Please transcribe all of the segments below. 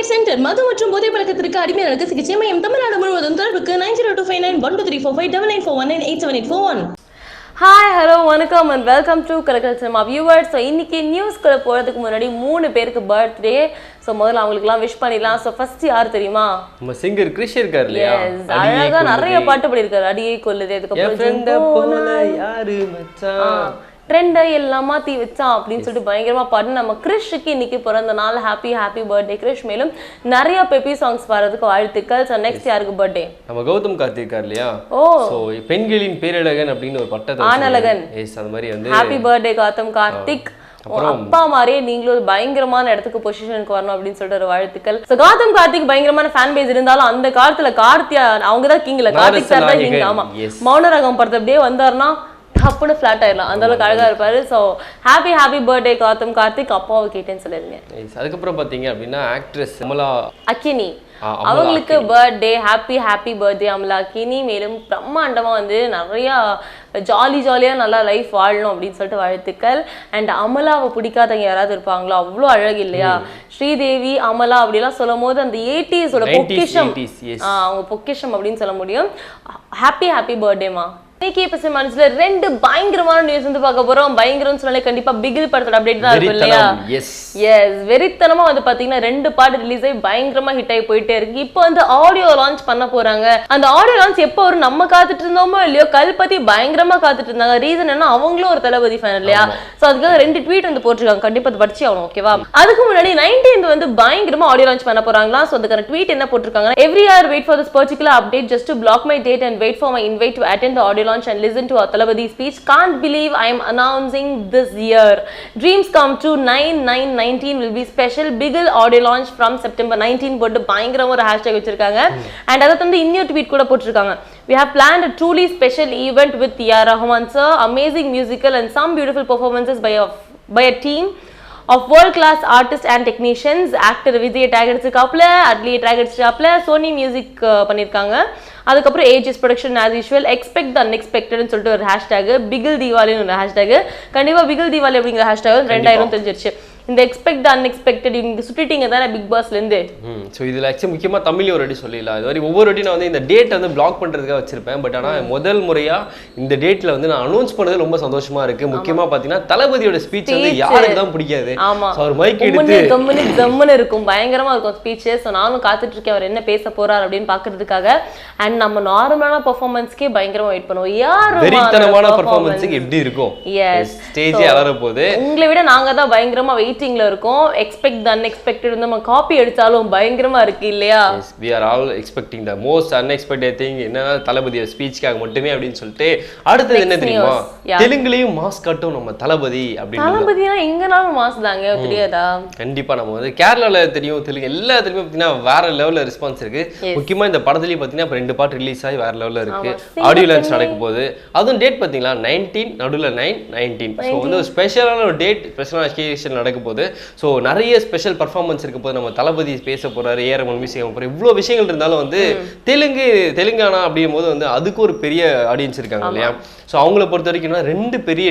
Care centre மது மற்றும் போதை பழக்கத்திற்கு அடிமையாளருக்கு சிகிச்சை மையம் தமிழ்நாடு முழுவதும் தொடர்புக்கு nine zero two five nine one two three four five double nine four one nine eight seven eight four one hi hello வணக்கம் and welcome to Kalakkal cinema viewers so இன்னைக்கு நியூஸ்குள்ள போகிறதுக்கு முன்னாடி மூணு பேருக்கு பர்த்டே ஸோ முதல்ல அவங்களுக்குலாம் wish பண்ணிடலாம். ஸோ ஃபர்ஸ்ட் யார் தெரியுமா? நம்ம சிங்கர் கிறிஷ் இருக்காரு இல்லையா? எஸ் அழகா நிறைய பாட்டு பாடியிருக்காரு. அடியே கொல்லுது. அதுக்கப்புறம் யாரு மச்சான்? ட்ரெண்டை எல்லாம் மாத்தி வச்சான் அப்படின்னு சொல்லிட்டு பயங்கரமா பாட்டு நம்ம கிறிஷுக்கு இன்னைக்கு பிறந்த நாள். ஹாப்பி ஹாப்பி பர்த்டே கிறிஷ் மேலும் நிறைய பெப்பி சாங்ஸ் வர்றதுக்கு வாழ்த்துக்கள். ஸோ நெக்ஸ்ட் யாருக்கு பர்த்டே நம்ம கௌதம் கார்த்திக் இல்லையா? ஓ. சோ பெண்களின் பேரழகன் அப்படின்னு ஒரு பட்டத்தை ஆணழகன். எஸ் அந்த மாதிரி வந்து ஹாப்பி பர்த்டே காத்தம் கார்த்திக். அப்பா மாதிரியே நீங்களும் ஒரு பயங்கரமான இடத்துக்கு பொசிஷனுக்கு வரணும் அப்படின்னு சொல்லிட்டு ஒரு வாழ்த்துக்கள். So, காத்தம் கார்த்திக் பயங்கரமான ஃபேன் பேஸ் இருந்தாலும் அந்த காலத்துல கார்த்தியா அவங்க தான் கிங்ல கார்த்திக் சார் தான் கிங் ஆமா. மௌனராகம் படத்தை அப்படியே வந்தாருன்னா டப்புன்னு ஃபிளாட் ஆயிடலாம். அந்த அளவுக்கு அழகா இருப்பாரு. ஸோ ஹாப்பி ஹாப்பி பர்த்டே காத்தம் கார்த்திக் அப்பாவை கேட்டேன்னு சொல்லிருங்க. அதுக்கப்புறம் பாத்தீங்க அப்படின்னா ஆக்ட்ரஸ் அமலா அக்கினி. அவங்களுக்கு birthday happy happy birthday Amala Akkineni. மேலும் பிரம்மாண்டமா வந்து நிறைய ஜாலி ஜாலியா நல்லா லைஃப் வாழணும் அப்படின்னு சொல்லிட்டு வாழ்த்துக்கள். அண்ட் அமலாவை பிடிக்காதவங்க யாராவது இருப்பாங்களோ? அவ்வளோ அழகு இல்லையா? ஸ்ரீதேவி அமலா அப்படிலாம் சொல்லும் போது அந்த எயிட்டிஸோட 90s, பொக்கிஷம். 80s, yes. ஆ, அவங்க பொக்கிஷம் அப்படின்னு சொல்ல முடியும். ஹாப்பி ஹாப்பி பர்த்டேமா இன்னைக்கு மனசுல ரெண்டு பயங்கரமான நியூஸ் வந்து பார்க்க போறோம். பயங்கரம்னு சொன்னாலே கண்டிப்பா பிகில் படத்தோட அப்டேட் தான் இருக்கும் இல்லையா? எஸ் வெறித்தனமா வந்து பாத்தீங்கன்னா ரெண்டு பாட்டு ரிலீஸ் ஆகி பயங்கரமா ஹிட் ஆகி போயிட்டே இருக்கு. இப்போ வந்து ஆடியோ லான்ச் பண்ண போறாங்க. அந்த ஆடியோ லான்ச் எப்போ வரும்? நம்ம காத்துட்டு இருந்தோமோ இல்லையோ? கல்பத்தி பயங்கரமா காத்துட்டு இருந்தாங்க. ரீசன் என்ன அவங்களும் ஒரு தளபதி ஃபேன் இல்லையா? சோ அதுக்காக ரெண்டு ட்வீட் வந்து போட்டிருக்காங்க. கண்டிப்பா அதை படிச்சு ஆகணும் ஓகேவா அதுக்கு முன்னாடி நைன்டீன்த் வந்து பயங்கரமா ஆடியோ லான்ச் பண்ண போறாங்களா? சோ அதுக்கான ட்வீட் என்ன போட்டிருக்காங்க every year wait for this particular update just block my date and wait for my invite to attend the audio and listen to our Thalapathy speech can't believe I'm announcing this year dreams come to nine nine nineteen will be special Bigil audio launch from September nineteen போட்டு பயங்கரமா ஒரு hashtag வச்சிருக்காங்க. And அதை வந்து இன்னொரு tweet கூட போட்டிருக்காங்க. We have planned a truly special event with Tia Rahman sir. Amazing musical and some beautiful performances by a by a team. Of world class artists and technicians. Actor Vijay take அடிச்சிருக்காப்ல Atlee take அடிச்சிருக்காப்ல Sony music பண்ணியிருக்காங்க. அதுக்கப்புறம் AGS production as usual expect the அன்எக்ஸ்பெக்டட்னு சொல்லிட்டு ஒரு hashtag Bigil தீபாவளின்னு ஒரு hashtag கண்டிப்பா பிகில் தீபாவளி அப்படிங்கிற hashtag ரெண்டாயிரம் தெரிஞ்சிருச்சு. இந்த எக்ஸ்பெக்ட் அன்எக்ஸ்பெக்டட் இங்க சுட்டிட்டீங்க தானே பிக் பாஸ்ல இருந்து? ஸோ இதில் ஆக்சுவலி முக்கியமாக தமிழ்ல ஒரு வாட்டி சொல்லிடலாம். இது மாதிரி ஒவ்வொரு வாட்டி நான் வந்து இந்த டேட் வந்து பிளாக் பண்ணுறதுக்காக வச்சிருப்பேன். பட் ஆனால் முதல் முறையாக இந்த டேட்டில் வந்து நான் அனௌன்ஸ் பண்ணது ரொம்ப சந்தோஷமா இருக்கு. முக்கியமாக பார்த்தீங்கன்னா தளபதியோட ஸ்பீச் வந்து. யாருக்கு தான் பிடிக்காது. ஆமா. அவர் மைக் எடுத்து கம்முன்னு, இருக்கும். பயங்கரமா இருக்கும் ஸ்பீச் ஸோ நானும் காத்துட்டு இருக்கேன். அவர் என்ன பேச போறார் அப்படின்னு பாக்குறதுக்காக. அண்ட் நம்ம நார்மலான பெர்ஃபார்மன்ஸ்க்கே பயங்கரமா வெயிட் பண்ணுவோம். யாரும் வெறித்தனமான பர்ஃபார்மன்ஸுக்கு எப்படி இருக்கும்? எஸ் ஸ்டேஜே அலற போகுது உங்களை விட நாங்க தான் பயங்கரமா வெயிட்டிங்ல இருக்கோம். எக்ஸ்பெக்ட் த அன்எக்ஸ்பெக்டட் நம்ம காப்பி அடிச்சாலும் பயங்கரமா இருக்கு இல்லையா? We are all expecting the most unexpected thing என்னன்னா தளபதியோட ஸ்பீச்சுக்காக மட்டுமே அப்படின்னு சொல்லிட்டு அடுத்தது என்ன தெரியுமா. தெலுங்குலயும் மாஸ் காட்டும் நம்ம தளபதி அப்படின்னு தளபதினா எங்கனாலும் மாசு தாங்க தெரியாதா? கண்டிப்பா நம்ம வந்து கேரளால தெரியும் தெலுங்கு எல்லாத்துலயுமே பார்த்தீங்கன்னா வேற லெவல்ல ரெஸ்பான்ஸ் இருக்கு. முக்கியமா இந்த படத்துலயும் பார்த்தீங்கன்னா ரெண்டு பாட்டு ரிலீஸ் ஆகி வேற லெவல்ல இருக்கு. ஆடியோ லான்ச் நடக்க போகுது. அதுவும் டேட் பார்த்தீங்களா? நைன்டீன் நடுவில் நைன் நைன்டீன் ஸோ வந்து ஸ்பெஷலான ஒரு டேட் ஸ்பெஷலான நடக்க போகுது ஸோ நிறைய ஸ்பெஷல் பர்ஃபார்மன்ஸ் இருக்க போது நம்ம தளபதி பேச போறாரு ஏஆர் மியூசிக் போறாரு இவ்வளோ விஷயங்கள் இருந்தாலும் வந்து தெலுங்கு தெலுங்கானா அப்படிங்கும் போது வந்து அதுக்கு ஒரு பெரிய ஆடியன்ஸ் இருக்காங்க இல்லையா? ஸோ அவங்கள பொறுத்த வரைக்கும் ரெண்டு பெரிய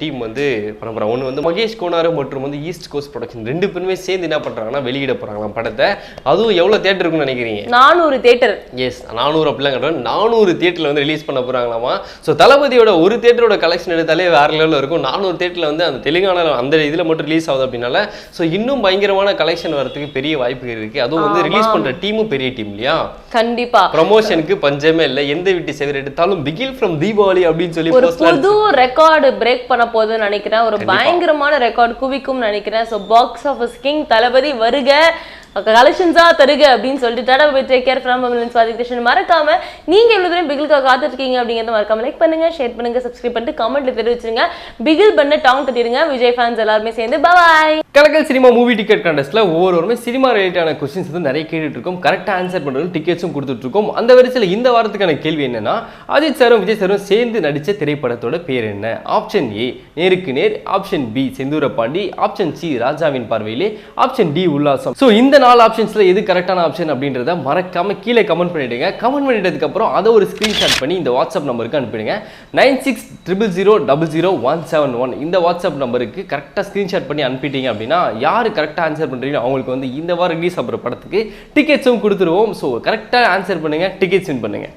டீம் வந்து பண்ண போறாங்க ஒன்று வந்து மகேஷ் கோனாரு மற்றும் வந்து ஈஸ்ட் கோஸ்ட் ப்ரொடக்ஷன் ரெண்டு பேருமே சேர்ந்து என்ன பண்றாங்கன்னா வெளியிட போறாங்களாம் படத்தை. அதுவும் எவ்வளோ தேட்டர் இருக்குன்னு நினைக்கிறீங்க? நானூறு தேட்டர் எஸ் நானூறு அப்படிலாம் கிடையாது. நானூறு தேட்டரில் வந்து ரிலீஸ் பண்ண போகிறாங்களாமா ஸோ தளபதியோட ஒரு தேட்டரோட கலெக்ஷன் எடுத்தாலே வேற லெவலில் இருக்கும். நானூறு தேட்டரில் வந்து அந்த தெலுங்கானால அந்த இதில் மட்டும் ரிலீஸ் ஆகுது அப்படின்னால ஸோ இன்னும் பயங்கரமான கலெக்ஷன் வரதுக்கு பெரிய வாய்ப்பு இருக்கு. அதுவும் வந்து ரிலீஸ் பண்ற டீமும் பெரிய டீம் இல்லையா? கண்டிப்பா. ப்ரமோஷனுக்கு பஞ்சமே இல்லை. எந்த வீட்டு செவர் எடுத்தாலும் பிகில் ஃப்ரம் தீபாவளி அப்படின்னு சொல்லி ஒரு புது ரெக்கார்டு பிரேக் பண்ண போகுதுன்னு நினைக்கிறேன். ஒரு பயங்கரமான ரெக்கார்டு குவிக்கும் நினைக்கிறேன். So box office king Thalapathy வருக. கலெக்ஷன்ஸா தருக அப்படின்னு சொல்லிட்டு tata bye take care from Swathi Krishnan மறக்காம நீங்க எவ்வளவு தூரம் பிகில்காக காத்துட்டு இருக்கீங்க அப்படிங்கறத மறக்காம லைக் பண்ணுங்க ஷேர் பண்ணுங்க சப்ஸ்கிரைப் பண்ணிட்டு கமெண்ட்ல தெரிவிச்சிருங்க பிகில் பண்ண டவுன் கட்டிடுங்க. விஜய் ஃபேன்ஸ் எல்லாருமே சேர்ந்து பாய் கலக்கல் சினிமா மூவி டிக்கெட் கண்டஸ்ட்ல ஒவ்வொருவருமே சினிமா ரிலேட்டான கொஸ்டின்ஸ் வந்து நிறைய கேட்டுட்டு இருக்கோம். கரெக்டாக ஆன்சர் பண்ணுறது டிக்கெட்ஸும் கொடுத்துட்டு இருக்கோம். அந்த வரிசையில் இந்த வாரத்துக்கான கேள்வி என்னன்னா அஜித் சாரும் விஜய் சாரும் சேர்ந்து நடித்த திரைப்படத்தோட பேர் என்ன? ஆப்ஷன் ஏ நேருக்கு நேர். ஆப்ஷன் பி செந்தூர பாண்டி ஆப்ஷன் சி ராஜாவின் பார்வையிலே. ஆப்ஷன் டி உல்லாசம். ஸோ இந்த நாலு ஆப்ஷன்ஸில் எது கரெக்டான ஆப்ஷன் அப்படின்றத மறக்காம கீழே கமெண்ட் பண்ணிவிடுங்க கமெண்ட் பண்ணிட்டதுக்கப்புறம் அதை ஒரு ஸ்க்ரீன்ஷாட் பண்ணி இந்த வாட்ஸ்அப் நம்பருக்கு அனுப்பிடுங்க. Nine six triple zero double zero one seven one இந்த வாட்ஸ்அப் நம்பருக்கு கரெக்டாக ஸ்க்ரீன்ஷாட் பண்ணி அனுப்பிட்டீங்க அப்படின்னா யார் கரெக்டாக ஆன்சர் பண்ணுறீங்களோ அவங்களுக்கு வந்து இந்த வாரம் ரிலீஸ் ஆகிற படத்துக்கு டிக்கெட்ஸும் கொடுத்துருவோம். ஸோ கரெக்டாக ஆன்சர் பண்ணுங்கள் டிக்கெட்ஸ் வின் பண்ணுங்கள்